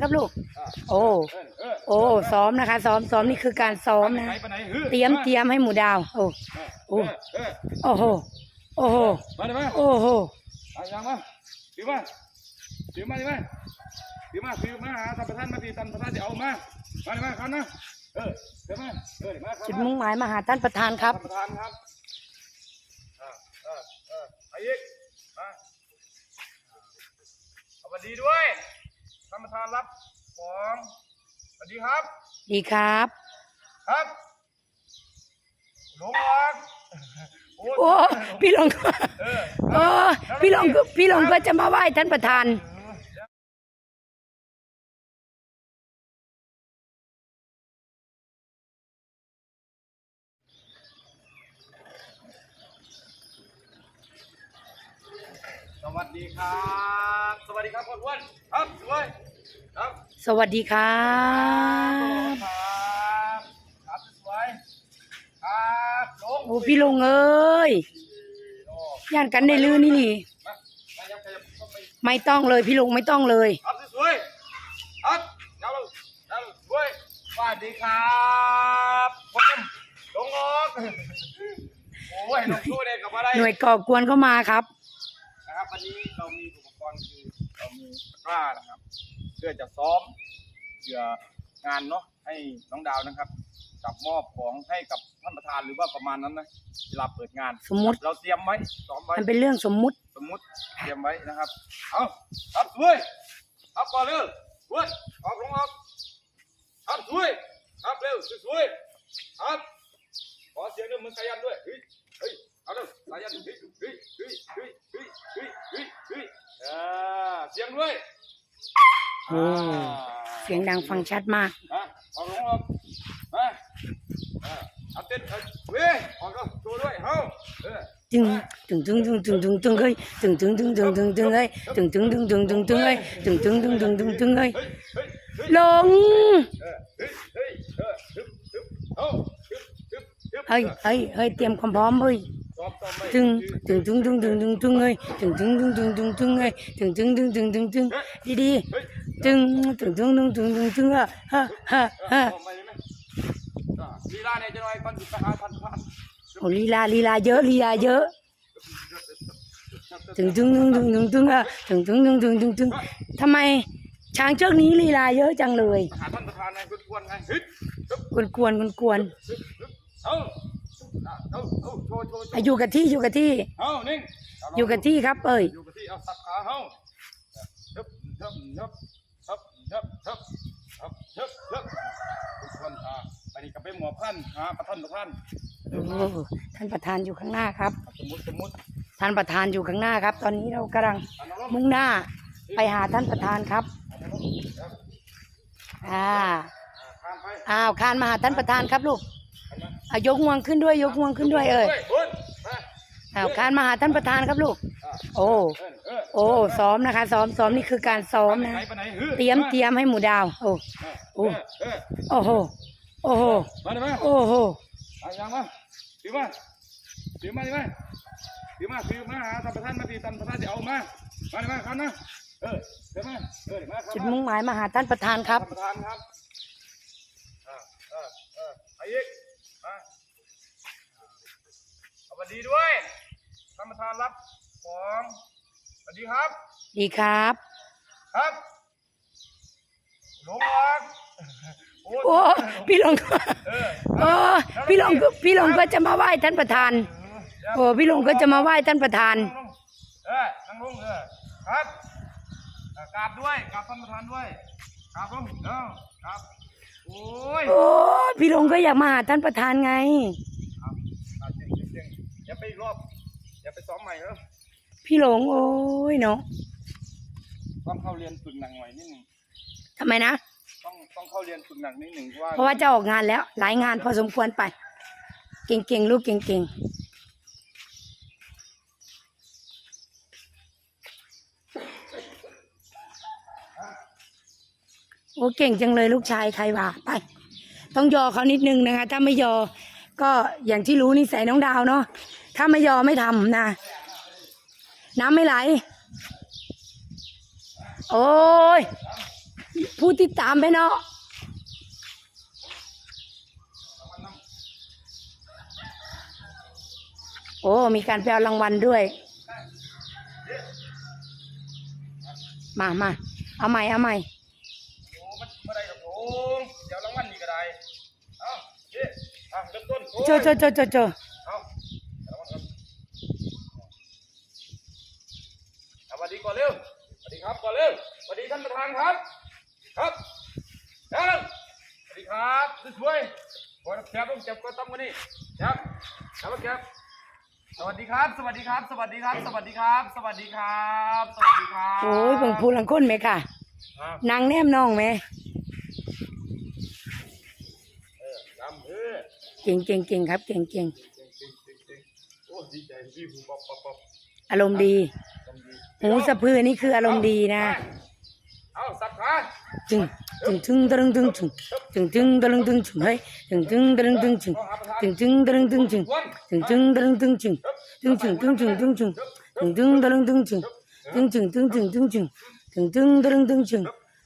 ครับลูก โอ้ โอ้ซ้อมนะคะ ซ้อมซ้อมนี่คือการซ้อมนะเตรียมเตรียมให้หมูดาว โอ้โอ้โอ้โหโอ้โหมาได้ไหมโอ้โหเอายังมาถือมาถือมาได้ไหมถือมาถือมาหาท่านประธานมาตีท่านประธานจะเอามามาได้ไหมครับนะเออเดี๋ยวมาเออเดี๋ยวมาครับจุดมุ่งหมายมาหาท่านประธานครับท่านประธานครับอ่าเออเออไอ้ยิกมาสวัสดีด้วยท่านประธานรับของสวัสดีครับ ดีครับ ครับหลงออกโอ้โอ้พี่หลงก็เออโอ้พี่หลงก็พี่หลงก็จะมาไหว้ท่านประธาน สวัสดีครับ สวัสดีครับคนอ้วนครับสวยครับ สวัสดีครับครับสวยครับลงโอ้พี่หลงเอ้ยย่านกันในลือนี่หลีมามายับขยับต้องไม่ต้องเลยพี่หลงไม่ต้องเลยสวยครับสวัสดีครับผมลงออกโอ้ยลงสู้เด็กกับอะไรหน่วยก่อกวนเข้ามาครับนะครับวันนี้เรามีอุปกรณ์คือเรามีตะกร้านะครับ เพื่อจะซ้อมเพื่องานเนาะให้น้องดาวนะครับกับมอบของให้กับท่านประธานหรือว่าประมาณนั้นนะเวลาเปิดงานสมมติ เราเตรียมไว้ซ้อมไว้มันเป็นเรื่องสมมุติ สมมุติเตรียมไว้นะครับเอาครับด้วยครับก่อนเร็วช่วยออกลงออกครับด้วยครับเร็วด้วยครับขอเสียงด้วยมือสายันด้วยเฮ้ยเฮ้ยเอาเร็วสายันเฮ้ยเฮ้ยเฮ้ยเฮ้ยเฮ้ยเฮ้ยเฮ้ยเฮ้ยเฮ้ยเฮ้ย โอ้เสียงดังฟังชัดมากอะออกลงออกมาอ่าเอาเต้นเอาเว้ยออกก็ตัวด้วยเฮ้าเออจึงจึงจึงจึงจึงจึงจึงเฮ้ยจึงจึงจึงจึงจึงจึงเฮ้ยจึงจึงจึงจึงจึงจึงเฮ้ยจึงจึงจึงจึงจึงจึงเฮ้ยเฮ้ยเฮ้ยเฮ้ยหลงเออเฮ้ยเฮ้ยเออฮึบฮึบเอ้าฮึบฮึบฮึบเฮ้ยเฮ้ยเฮ้ยเตรียมความพร้อมเฮ้ยซ้อมซ้อมไว้จึงจึงจึงจึงจึงจึงจึงเฮ้ยจึงจึงจึงจึงจึงจึงเฮ้ยจึงจึงจึงจึงจึงจึงดีดีเฮ้ย ๆจึงจึงจึงจึงจึงจึงจึงอะฮะฮะฮะซ้อมไว้ไหมอ่าลีลาเนี่ยจะน่อยก่อนสิไปหาท่านท่านโอ้ลีลาลีลาเยอะลีลาเยอะจึงจึงจึงจึงจึงจึงอะจึงจึงจึงจึงจึงจึงทำไมช้างเชือกนี้ลีลาเยอะจังเลยหาท่านประธานไงคุณควรไงฮึบฮึบกวนกวนกวนกวนฮึบฮึบเอ้าอะเอาเอาโชว์โชว์อยู่กับที่อยู่กับที่เอ้านิ่งอยู่กับที่ครับเอ้ยอยู่กับที่เอาสับขาเฮ้า ยชิบเชิบเชิบทุกคนอ่าไปนี่ก็ไปหมอพันอ่าประท่านทุกท่านโอ้ท่านประธานอยู่ข้างหน้าครับ สมมติสมมติท่านประธานอยู่ข้างหน้าครับ ตอนนี้เรากำลังมุ่งหน้าไปหาท่านประธานครับ อ่าอ่าข้าวคานมาหาท่านประธานครับลูกอายกงวงขึ้นด้วย ยกงวงขึ้นด้วยเอ่ยอ้าวคานมาหาท่านประธานครับลูก โอ้ โอ้ซ้อมนะคะ ซ้อมซ้อมนี่คือการซ้อมนะไปไหนฮือเตรียมเตรียมให้หมูดาว โอ้โอ้เออโอ้โหโอ้โหมาได้ไหมโอ้โหเอายังมาถือมาถือมาได้ไหมถือมาถือมาหาท่านประธานมาตีท่านประธานจะเอามามาได้ไหมครับนะเออเดี๋ยวมาเออเดี๋ยวมาครับจุดมุ่งหมายมาหาท่านประธานครับท่านประธานครับอ่าเออเออไอ้ยิกมาสวัสดีด้วยท่านประธานรับของ สวัสดีครับ ดีครับ ครับหลงออกโอ้พี่หลงก็เออโอ้พี่หลงก็พี่หลงก็จะมาไหว้ท่านประธาน โอ้พี่หลงก็จะมาไหว้ท่านประธานนั่งลงเออนั่งลงเออครับเออกราบด้วยกราบท่านประธานด้วยกราบลงเออครับโอ้ยโอ้พี่หลงก็อยากมาหาท่านประธานไงครับครับเจ๋งเจ๋งเจ๋งอย่าไปอีกรอบอย่าไปซ้อมใหม่เออ พี่หลงโอ้ยเนาะต้องเข้าเรียนฝึกหนักหน่อยนิดหนึ่งทำไมนะ ต้องต้องเข้าเรียนฝึกหนักนิดหนึ่งเพราะว่าเพราะว่าจะออกงานแล้ว หลายงานพอสมควรไป เก่งๆ ลูกเก่งๆ โอ้เก่งจังเลยลูกชายใครว่าไป ต้องยอเขานิดนึงนะคะ ถ้าไม่ยอ ก็อย่างที่รู้นิสัยน้องดาวเนาะ ถ้าไม่ยอไม่ทำนะ น้ำไม่ไหล โอ้ย ผู้ติดตามไปเนาะโอ้ มีการไปเอารางวัลด้วย มามาเอาใหม่ เอาใหม่โอ้มันไม่ได้ครับผมเดี๋ยวรางวัลนี่ก็ได้ เอาเย้อะเริ่มต้นโอ้ยโจโจโจโจโจ เอารางวัลครับส วัสดีก่อนเร็วสวัสดีครับก่อนเร็วสวัสดีท่านประธานครับ ครับครับสวัสดีครับสวยๆขอแคบต้องเก็บก็ต้องกันนี่ครับครับครับสวัสดีครับ สวัสดีครับ สวัสดีครับ สวัสดีครับ สวัสดีครับ สวัสดีครับโอ้ยเบิ่งผู้ลังคนไหมค่ะอะนางแนมน้องไหมเออลำเออเก่งเก่งเก่งครับ เก่งเก่งเก่งเก่งเก่งเก่งโอ้ดีใจพี่ผมป๊อปป๊อปป๊อปอารมณ์ดีทำดี หูสะพือนี่คืออารมณ์ดีนะเอาสับขาจึงจึงจึงตรึงตึงจึงจึงจึงตรึงตึงจึงเฮ้ยจึงจึงตรึงตึงจึงจึงจึงตรึงตึงจึงจึงจึงตรึงตึงจึงจึงจึงตึงจึงตึงจึงจึงจึงตรึงตึงจึงจึงจึงตึงจึงตึงจึงจึงจึงตรึงตึงจึง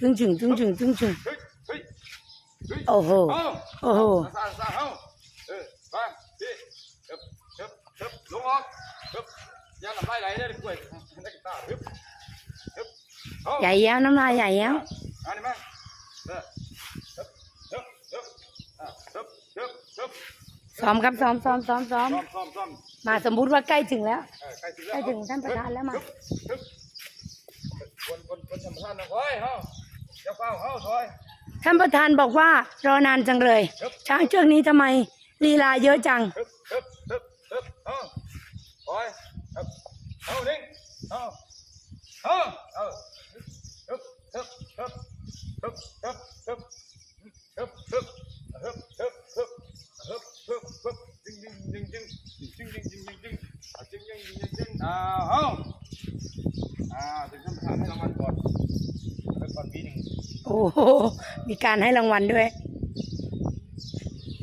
จึงจึงตึงจึงตึงจึงเฮ้ยเฮ้ยเฮ้ยโอ้โหเอาโอ้โหซาซาเอาเออฟังพี่เฮึบเฮึบเฮึบลงออกเฮึบ ย่างน้ำลายไหลได้กล้วยนักกีตาร์ฮึบฮึบเอาใหญ่แล้วน้ำลายใหญ่แล้วอันนี้มั้งเออฮึบฮึบฮึบฮึบฮึบฮึบซ้อมครับซ้อมซ้อมซ้อมซ้อมซ่อมซ่อมมาสมมุติว่าใกล้ถึงแล้วใกล้ถึงแล้วใกล้ถึงท่านประธานแล้วมาคนคนคนท่านประธานนะโอ้ยเฮาอย่าเฝ้าเฮาถอยท่านประธานบอกว่ารอนานจังเลยช้างเชือกนี้ทำไมลีลาเยอะจัง อ้โหมีการให้รางวัลด้วย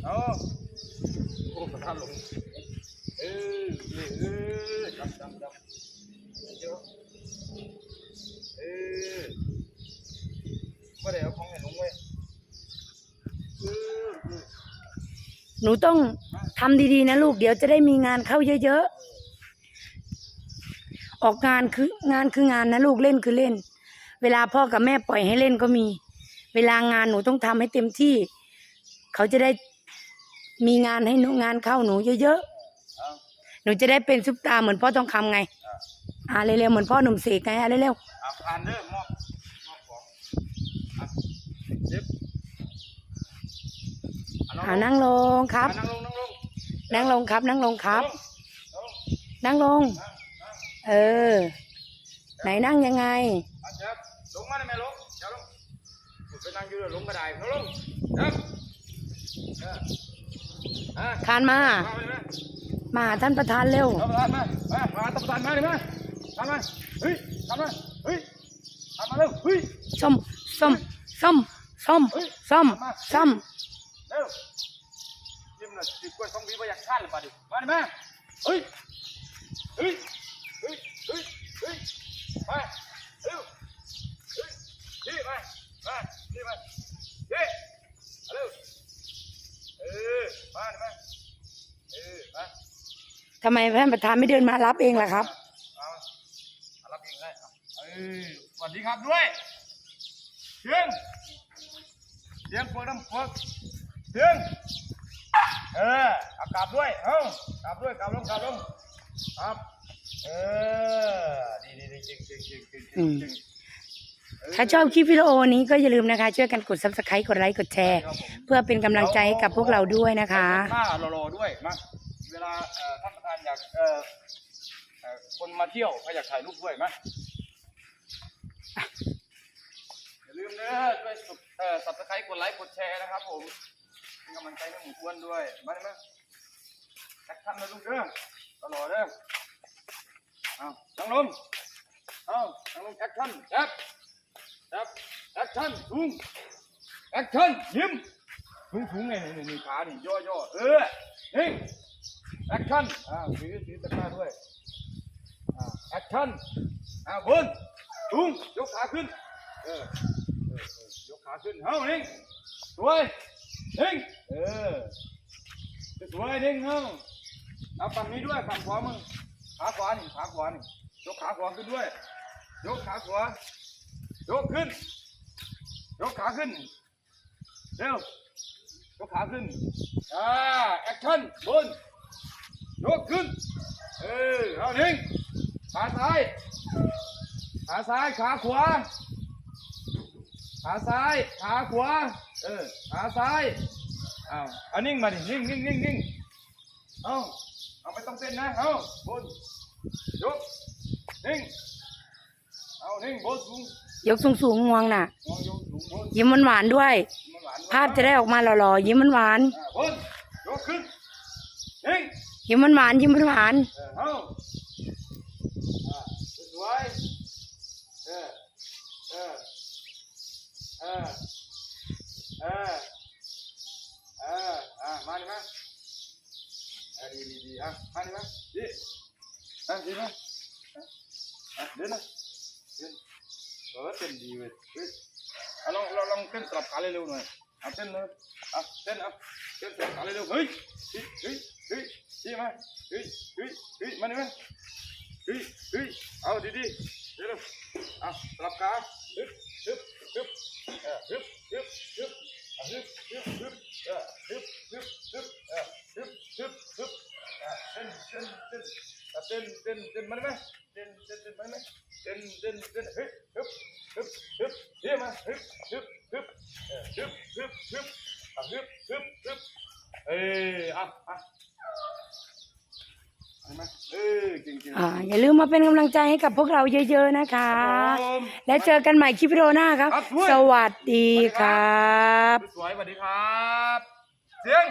เอาโอ้ประธาลงเออเออจับจับจับเดี๋ยวเออไม่ได้เอาของให้ลงเว้ยเออหนูต้องทำดีๆนะลูกเดี๋ยวจะได้มีงานเข้าเยอะๆออกงานคืองานคืองานนะลูกเล่นคือเล่น เวลาพ่อกับแม่ปล่อยให้เล่นก็มี เวลางานหนูต้องทำให้เต็มที่ เขาจะได้มีงานให้หนูงานเข้าหนูเยอะเอาๆหนูจะได้เป็นซุปตาร์เหมือนพ่อทองคำไงอะอ่าเร็วๆเหมือนพ่อหนุ่มเสกไงอะเร็วเอาผ่านเด้อมอบมอบของอะเจ็บอะๆอ่านั่งลงครับอะนั่งลงนั่งลงนั่งลงครับ นั่งลงครับลงนั่งลงนั่งนั่งเออ ไหนนั่งยังไง ลยลงกระไดลงลงเจ็บเอออะคานมา มาเลยไหมมาหาท่านประธานเร็ว ท่านประธานมามามาท่านประธานมาเลยมาทำมาเฮ้ยทำมาเฮ้ยทำมาเร็วเฮ้ยส้ม ส้ม ส้ม ส้ม ส้ม ส้ม เร็วยิ้มหน่อยติดกล้วยสองวีไปอยากชาติเลยป่ะดิมาดิมาเฮ้ยเฮ้ยเฮ้ยเฮ้ยเฮ้ยมาเร็วเฮ้ยนี่มามา นี่มาเฮ้ยเร็วเออมาดิมาเออมาทำไมท่านประธานไม่เดินมารับเองล่ะครับ เอาเอารับเองได้เอาเออสวัสดีครับด้วยเชียงเชียงเปิดน้ำเปิดเชียงเออเอากลับด้วยเอ้ากลับด้วยกลับลงกลับลงครับเออดีดีดีจริงจริงจริงจริงจริงจริง ถ้าชอบคลิปวิดีโอนี้ก็อย่าลืมนะคะ ช่วยกันกด subscribe กดไลค์กดแชร์ เพื่อเป็นกำลังใจให้กับพวกเราด้วยนะคะหน้ารอๆด้วยมาเวลาเอ่อท่านประธานอยากเอ่อเอ่อคนมาเที่ยวเขาอยากถ่ายรูปด้วยมาอย่าลืมเด้อช่วยสุดเอ่อสับสไครต์กดไลค์กดแชร์นะครับผมเป็นกำลังใจให้หมูอ้วนด้วยมาได้ไหมแอคชั่นนะลูกเด้อตลอดเด้อเอานังลงเอานังลงแอคชั่นแอ คแอคแอคชั่นทุ่งแอคชั่นยิ้มทุ่งทุ่งไงนี่นี่ขานี่ย่อย่อเออนิ่งแอคชั่นอ่าถือถือตะกร้าด้วยอ่าแอคชั่นอ่าบนทุ่งยกขาขึ้นเออเออยกขาขึ้นเฮ้านิ่งสวยนิ่งเออสวยนิ่งเฮ้าเอาฝั่งนี้ด้วยฝั่งขวามึงขาขวานี่ขาขวานี่ยกขาขวาขึ้นด้วยยกขาขวา ยกขึ้น ยกขาขึ้น เร็ว ยกขาขึ้น อ่า แอคชั่นบนยกขึ้น เออ เอานิ่งขาซ้าย ขาซ้าย ขาขวา ขาซ้าย ขาขวา เออ ขาซ้าย อ้าวอานิ่งมาดิ นิ่งนิ่งนิ่งนิ่งเอาเอาไม่ต้องเต้นนะ เอาบนยก นิ่ง เอานิ่งบนสูง ยกสูงสูงๆงวงน่ะมองยกสูงบนยิ้มหวานๆด้วยมันหวานภาพจะได้ออกมาหล่อๆยิ้มหวานอ่าบนยกขึ้นนิ่งๆยิ้มหวานๆยิ้มหวานเออเอาอ่าสวยเออเออเออเออเอออะมาดิมาเออดีดีดีอะมาดิมาดีอะดีมาอะอะเดินนะ เดินเออเต้นดีเว้ยเฮ้ยอะลองลองลองเต้นสลับขาเร็วๆหน่อยอะเต้นเลยอะเต้นอะเต้นสลับขาเร็วๆเฮ้ยเฮ้ยเฮ้ยเฮ้ยดีมาเฮ้ยเฮ้ยเฮ้ยมาดิมาเฮ้ยเฮ้ยเอาดีดีๆเร็วๆอะสลับขาฮึบฮึบฮึบเออฮึบฮึบฮึบอะฮึบฮึบฮึบเออฮึบฮึบฮึบเออฮึบฮึบฮึบเต้นเต้นเต้นเต้นเต้นเต้นมาได้ไหมเต้นเต้นเต้นมาได้ไหม นเต้นเต้นฮึบฮึบฮึบฮึบเยี่ยมาฮึบฮึบฮึบฮึบฮึบฮึบอะฮึบฮึบฮึบเอ้ยอะอะเห็นไหมเอ้ยเก่งๆอ่าอย่าลืมมาเป็นกำลังใจให้กับพวกเราเยอะ ๆนะคะ ครับผมและเจอกันใหม่คลิปวิดีโอหน้าครับ ครับด้วย สวัสดีครับ สวยสวัสดีครับ เสียง